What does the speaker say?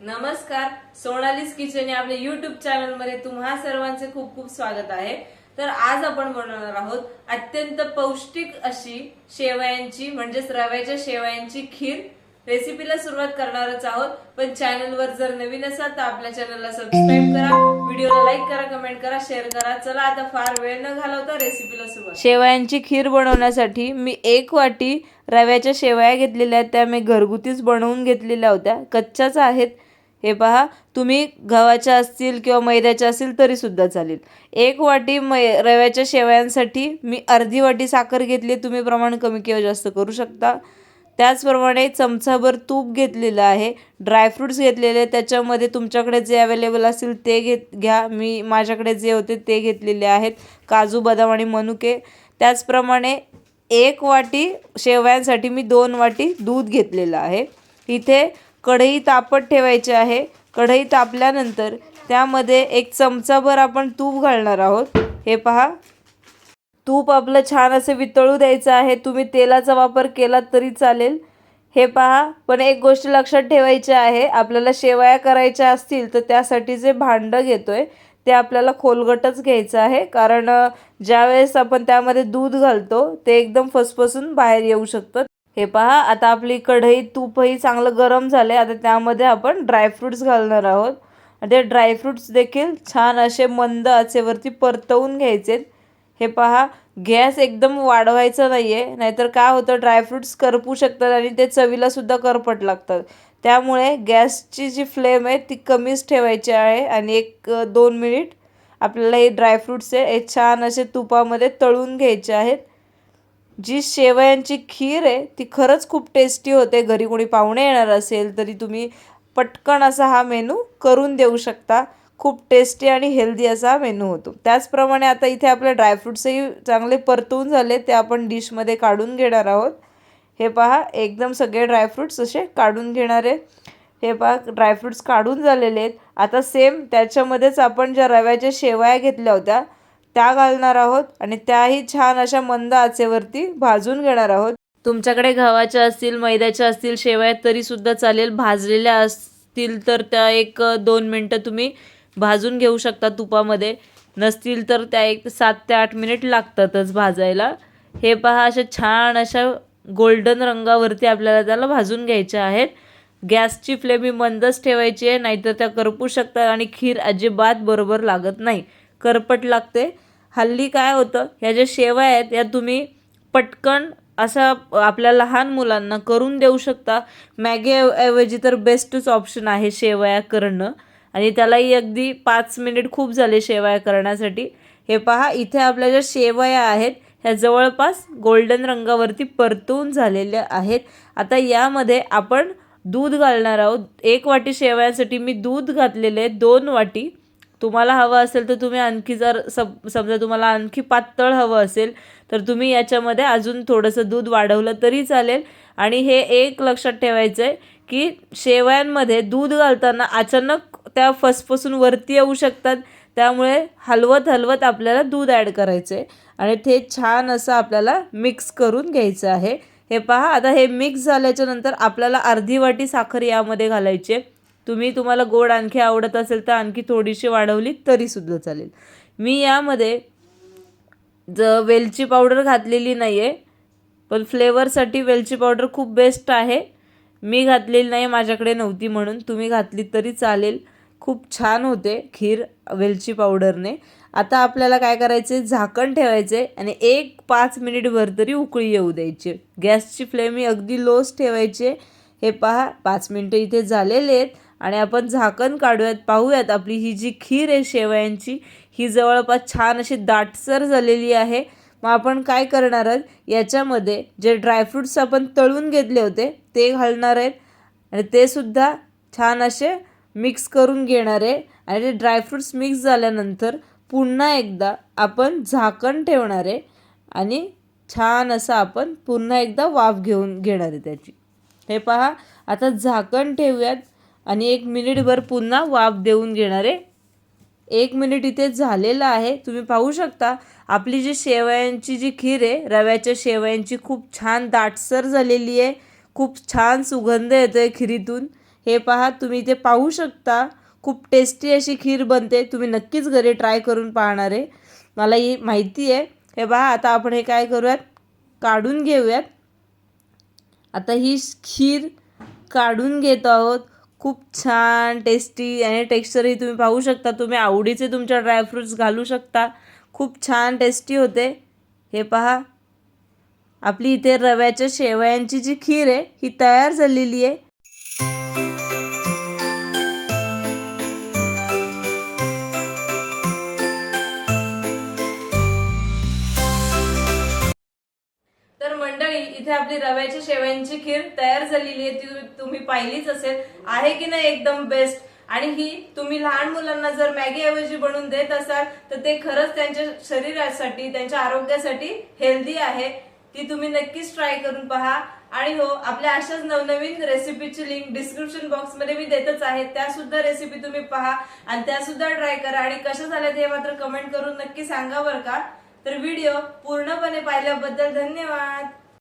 नमस्कार सोनालीस किचन या आपल्या युट्यूब चॅनलमध्ये तुम्हा सर्वांचे खूप खूप स्वागत आहे. तर आज आपण बनवणार आहोत अत्यंत पौष्टिक अशी शेवयांची म्हणजेच रव्याच्या शेवयांची खीर. रेसिपीला सुरुवात करणारच आहोत पण चॅनलवर जर नवीन असाल तर आपल्या चॅनलला सबस्क्राईब करा. व्हिडिओला लाईक करा कमेंट करा शेअर करा. चला आता फार वेळ न घालवता रेसिपीला सुरुवात. शेवयांची खीर बनवण्यासाठी मी एक वाटी रव्याच्या शेवया घेतलेल्या आहेत. त्या मी घरगुतीच बनवून घेतलेल्या होत्या. कच्च्याच आहेत. हे पहा तुम्ही गव्हाच्या असतील किंवा मैद्याच्या असतील तरीसुद्धा चालेल. एक वाटी मै रव्याच्या शेवयांसाठी मी अर्धी वाटी साखर घेतली तुम्ही प्रमाण कमी किंवा जास्त करू शकता. त्याचप्रमाणे चमचाभर तूप घेतलेलं आहे ड्रायफ्रुट्स घेतलेले त्याच्यामध्ये तुमच्याकडे जे अवेलेबल असतील ते घेत घ्या. मी माझ्याकडे जे होते ते घेतलेले आहेत काजू बदाम आणि मनुके. त्याचप्रमाणे एक वाटी शेवयांसाठी मी दोन वाटी दूध घेतलेलं आहे. इथे कढई तापत ठेवायची आहे. कढई तापल्यानंतर त्यामध्ये एक चमचाभर आपण तूप घालणार आहोत. हे पहा. तूप आपलं छान असं वितळू द्यायचं आहे. तुम्ही तेलाचा वापर केला तरी चालेल. हे पहा. पण एक गोष्ट लक्षात ठेवायची आहे. आपल्याला शेवया करायच्या असतील तर त्यासाठी जे भांडं घेतोय ते आपल्याला खोलगटच घ्यायचं आहे. कारण ज्यावेळेस आपण त्यामध्ये दूध घालतो ते एकदम फसफसून बाहेर येऊ शकतं. हे पहा आता आपली कढई तूपही चांगलं गरम झाले आता त्यामध्ये आपण ड्रायफ्रूट्स घालणार आहोत. ते ड्रायफ्रुट्स देखील छान असे मंद आचेवरती परतवून घ्यायचे. हे पहा गॅस एकदम वाढवायचा नाही आहे नाहीतर काय होतं ड्रायफ्रुट्स करपू शकतात आणि ते चवीला सुद्धा करपट लागतात. त्यामुळे गॅसची जी फ्लेम आहे ती कमीच ठेवायची आहे. आणि एक दोन मिनिट आपल्याला हे ड्रायफ्रूट्स आहे हे छान असे तुपामध्ये तळून घ्यायचे आहेत. जी शेवयांची खीर आहे ती खरंच खूप टेस्टी होते. घरी कोणी पाहुणे येणार असेल तरी तुम्ही पटकन असा हा मेनू करून देऊ शकता. खूप टेस्टी आणि हेल्दी असा हा मेनू होतो. त्याचप्रमाणे आता इथे आपले ड्रायफ्रुट्सही चांगले परतवून झाले ते आपण डिशमध्ये काढून घेणार आहोत. हे पहा एकदम सगळे ड्रायफ्रुट्स असे काढून घेणार आहे. हे पहा ड्रायफ्रुट्स काढून झालेले आहेत. आता सेम त्याच्यामध्येच आपण ज्या रव्याच्या शेवया घेतल्या होत्या त्या घालणार आहोत आणि त्याही छान अशा मंद आचेवरती भाजून घेणार आहोत. तुमच्याकडे गव्हाच्या असतील मैद्याच्या असतील शेवया तरी सुद्धा चालेल. भाजलेल्या असतील तर त्या एक दोन मिनटं तुम्ही भाजून घेऊ शकता तुपामध्ये. नसतील तर त्या एक सात ते आठ मिनिट लागतातच भाजायला. हे पहा अशा छान अशा गोल्डन रंगावरती आपल्याला त्याला भाजून घ्यायच्या आहेत. गॅसची फ्लेम ही मंदच ठेवायची आहे नाहीतर त्या करपू शकतात आणि खीर अजिबात बरोबर लागत नाही. करपट लागते. हल्ली काय होतं ह्या ज्या शेवा आहेत या तुम्ही पटकन असा आपल्या लहान मुलांना करून देऊ शकता. मॅगी ऐवजी तर बेस्टच ऑप्शन आहे शेवया करणं. आणि त्यालाही अगदी पाच मिनिट खूप झाले शेवया करण्यासाठी. हे पहा इथे आपल्या ज्या शेवया आहेत ह्या जवळपास गोल्डन रंगावरती परतून झालेल्या आहेत. आता यामध्ये आपण दूध घालणार आहोत. एक वाटी शेवयांसाठी मी दूध घातलेले आहे दोन वाटी. तुम्हाला हवं असेल तर तुम्ही आणखी जर सम समजा तुम्हाला आणखी पातळ हवं असेल तर तुम्ही याच्यामध्ये अजून थोडंसं दूध वाढवलं तरी चालेल. आणि हे एक लक्षात ठेवायचं आहे की शेवयांमध्ये दूध घालताना अचानक त्या फसफसून वरती येऊ शकतात. त्यामुळे हलवत हलवत आपल्याला दूध ॲड करायचं आहे आणि ते छान असं आपल्याला मिक्स करून घ्यायचं आहे. हे पहा आता हे मिक्स झाल्याच्यानंतर आपल्याला अर्धी वाटी साखर यामध्ये घालायची आहे. तुम्ही तुम्हाला गोड आणखी आवडत असेल तर आणखी थोडीशी वाढवली तरीसुद्धा चालेल. मी यामध्ये ज वेलची पावडर घातलेली नाही आहे पण फ्लेवरसाठी वेलची पावडर खूप बेस्ट आहे. मी घातलेली नाही माझ्याकडे नव्हती म्हणून. तुम्ही घातली तरी चालेल. खूप छान होते खीर वेलची पावडरने. आता आपल्याला काय करायचे? झाकण ठेवायचे आणि एक पाच मिनिटभर तरी उकळी येऊ द्यायची. गॅसची फ्लेम ही अगदी लोच ठेवायची हे पहा पाच मिनटं इथे झालेले आहेत. आणि आपण झाकण काढूयात पाहूयात आपली ही जी खीर आहे शेवयांची ही जवळपास छान अशी दाटसर झालेली आहे. मग आपण काय करणार आहोत? याच्यामध्ये जे ड्रायफ्रुट्स आपण तळून घेतले होते ते घालणार आहेत. आणि ते सुद्धा छान असे मिक्स करून घेणार आहे. आणि ते ड्रायफ्रुट्स मिक्स झाल्यानंतर पुन्हा एकदा आपण झाकण ठेवणार आहे. आणि छान असं आपण पुन्हा एकदा वाफ घेऊन घेणार आहे त्याची. हे पहा आता झाकण ठेवूयात. आणि एक मिनिटभर पुन्हा वाफ देऊन घेणार. आहे एक मिनिट इथे झालेलं आहे. तुम्ही पाहू शकता आपली जी शेवयांची जी खीर आहे रव्याच्या शेवयांची खूप छान दाटसर झालेली आहे. खूप छान सुगंध येतो आहे खिरीतून. हे पहा तुम्ही इथे पाहू शकता खूप टेस्टी अशी खीर बनते. तुम्ही नक्कीच घरी ट्राय करून पाहणार आहे. मला ही माहिती आहे. हे पहा आता आपण हे काय करूयात? काढून घेऊयात. आता ही खीर काढून घेत आहोत. खूप छान टेस्टी आणि टेक्स्चरही तुम्ही पाहू शकता. तुम्ही आवडीचे तुमच्या ड्रायफ्रूट्स घालू शकता. खूप छान टेस्टी होते. हे पहा. आपली इथे रव्याच्या शेवयांची जी खीर आहे ही तयार झालेली आहे. इथे आपली रव्याची शेवयांची खीर तयार झालेली आहे ती तुम्ही पाहिलीच असेल. आहे की नाही एकदम बेस्ट आणि ही तुम्ही लहान मुलांना जर मॅगी ऐवजी बनवून देत असाल तर ते खरंच त्यांच्या शरीरासाठी त्यांच्या आरोग्यासाठी हेल्दी आहे. ती तुम्ही नक्कीच ट्राय करून पहा. आणि हो आपल्या अशाच नवनवीन रेसिपीची लिंक डिस्क्रिप्शन बॉक्समध्ये मी देतच आहे. त्या सुद्धा रेसिपी तुम्ही पहा आणि त्या सुद्धा ट्राय करा. आणि कशा झाल्या ते मात्र कमेंट करून नक्की सांगा बरं का. तर व्हिडिओ पूर्णपणे पाहिल्याबद्दल धन्यवाद.